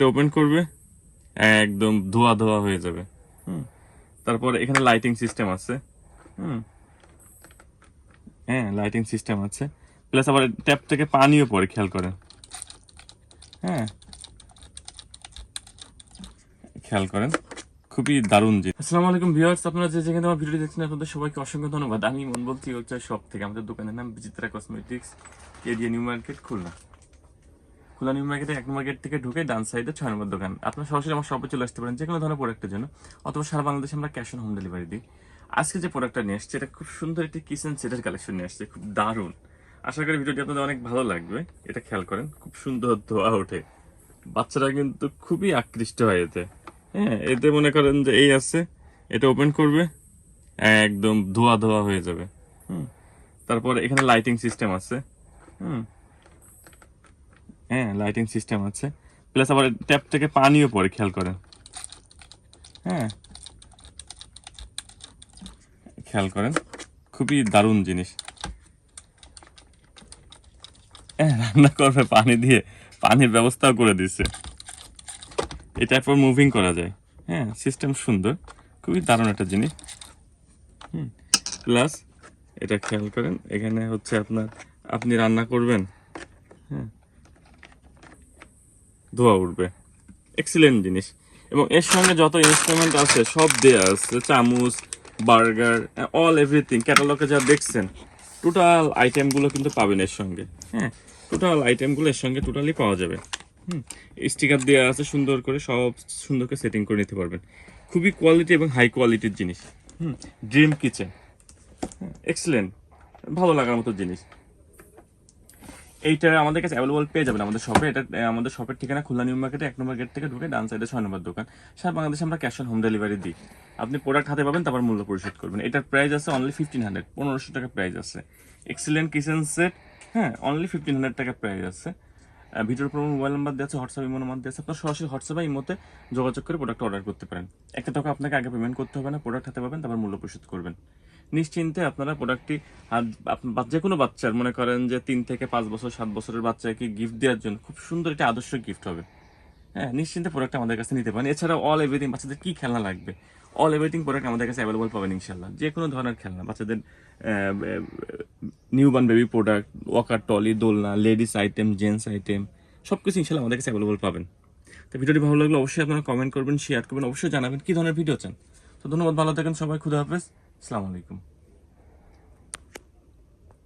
এটা ওপেন করবে, একদম ধোয়া ধোয়া হয়ে যাবে। হুম, তারপর এখানে লাইটিং সিস্টেম আছে। হুম হ্যাঁ লাইটিং সিস্টেম আছে। প্লাস আবার ট্যাপ থেকে পানিও পরে খেয়াল করেন। হ্যাঁ খেয়াল করেন। খুবই দারুণ জিনিস। আসসালামু আলাইকুম ভিউয়ার্স আপনারা যে যেখানে আমার ভিডিও দেখছেন, আপনাদের সবাইকে অসংখ্য ধন্যবাদ। আমি মন বলছি হচ্ছে শপ থেকে আমাদের দোকানের নাম Bichitra cosmetics area new market Khulna. Khulna new মার্কেটে এক নম্বর গেট থেকে ঢুকে ডান সাইডে ছয় নম্বর দোকান। আপনারা সরাসরি আমার শপে চলে আসতে পারেন যে কোনো ধরনের প্রোডাক্টের জন্য, অথবা সারা বাংলাদেশে আমরা ক্যাশ অন হোম ডেলিভারি দিই। আজকে যে প্রোডাক্টটা নিয়ে আসছে, এটা খুব সুন্দর একটি কিচেন সেটের কালেকশন নিয়ে আসছে, খুব দারুণ। আশা করি ভিডিওটি আপনাদের অনেক ভালো লাগবে, এটা খেয়াল করেন, খুব সুন্দর ধোয়া ওঠে। বাচ্চারা কিন্তু খুবই আকৃষ্ট হয় এতে। হ্যাঁ এতে মনে করেন যে এই আছে, এটা ওপেন করবে, একদম ধোয়া ধোয়া হয়ে যাবে। হুম, তারপর এখানে লাইটিং সিস্টেম আছে। হুম হ্যাঁ লাইটিং সিস্টেম আছে। প্লাস আবার ট্যাপ থেকে পানিও পড়ে, খেয়াল করেন। হ্যাঁ। খেয়াল করেন, খুবই দারুণ জিনিস। হ্যাঁ রান্না করবে পানি দিয়ে, পানির ব্যবস্থাও করে দিচ্ছে। এটা এরপর মুভিং করা যায়। হ্যাঁ সিস্টেম সুন্দর, খুবই দারুণ একটা জিনিস। হুম প্লাস এটা খেয়াল করেন, এখানে হচ্ছে আপনার, আপনি রান্না করবেন। হ্যাঁ। ধোয়া উঠবে। এক্সিলেন্ট জিনিস। এবং এর সঙ্গে যত ইনস্ট্রুমেন্ট আছে, সব দেয়া আছে, চামচ বার্গার অল এভরিথিং ক্যাটালগে যা দেখছেন টোটাল আইটেমগুলো কিন্তু পাবেন এর সঙ্গে। হ্যাঁ টোটাল আইটেমগুলো এর সঙ্গে টোটালি পাওয়া যাবে। হুম স্টিকার দেওয়া আছে সুন্দর করে, সব সুন্দর করে সেটিং করে নিতে পারবেন। খুবই কোয়ালিটি এবং হাই কোয়ালিটির জিনিস। হুম ড্রিম কিচেন এক্সিলেন্ট ভালো লাগার মতো জিনিস। এইটা আমাদের কাছে অ্যাভেলেবল পেয়ে যাবেন আমাদের শপে এটা আমাদের শপের ঠিকানা খুলনা নিউ মার্কেটে এক নম্বর গেট থেকে ঢুকে ডান সাইডে ছয় নম্বর দোকান। সারা বাংলাদেশে আমরা ক্যাশ অন হোম ডেলিভারি দিই। আপনি প্রোডাক্ট হাতে পাবেন, তারপর মূল্য পরিশোধ করবেন। এটার প্রাইস আছে অনলি ফিফটিন হান্ড্রেড পনেরোশো টাকা প্রাইস আছে। এক্সিলেন্ট কিচেন সেট হ্যাঁ অনলি ফিফটিন হান্ড্রেড টাকা প্রাইস আছে। ভিডিওর উপর মোবাইল নাম্বার দেওয়া আছে হোয়াটসঅ্যাপ ইমো নাম্বার দেওয়া আছে। আপনার সরাসরি হোয়াটসঅ্যাপে ইমোতে যোগাযোগ করে প্রোডাক্ট অর্ডার করতে পারেন। একটা টাকা আপনাকে আগে পেমেন্ট করতে হবে না প্রোডাক্ট হাতে পাবেন, তারপর মূল্য পরিশোধ করবেন। নিশ্চিন্তে আপনারা প্রোডাক্টটি যে কোনো বাচ্চার, মনে করেন যে তিন থেকে পাঁচ বছর, সাত বছরের বাচ্চাকে গিফট দেওয়ার জন্য খুব সুন্দর একটা আদর্শ গিফট হবে। হ্যাঁ নিশ্চিন্তে প্রোডাক্ট আমাদের কাছে নিতে পারেন। এছাড়া অল এভরিথিং বাচ্চাদের কী খেলনা লাগবে? অল এভরিথিং প্রোডাক্ট আমাদের কাছে অ্যাভেলেবল পাবেন ইনশাল্লাহ যে কোনো ধরনের খেলনা, বাচ্চাদের new born baby product walker trolley দোলনা লেডিস আইটেম জেন্টস আইটেম সব কিছু ইনশাল্লাহ আমাদের কাছে অ্যাভেলেবল পাবেন। তো ভিডিওটি ভালো লাগলে অবশ্যই আপনারা কমেন্ট করবেন শেয়ার করবেন, অবশ্যই জানাবেন কী ধরনের ভিডিও চান। তো ধন্যবাদ, ভালো থাকেন সবাই, খুদা হাফেজ, আসসালামু আলাইকুম।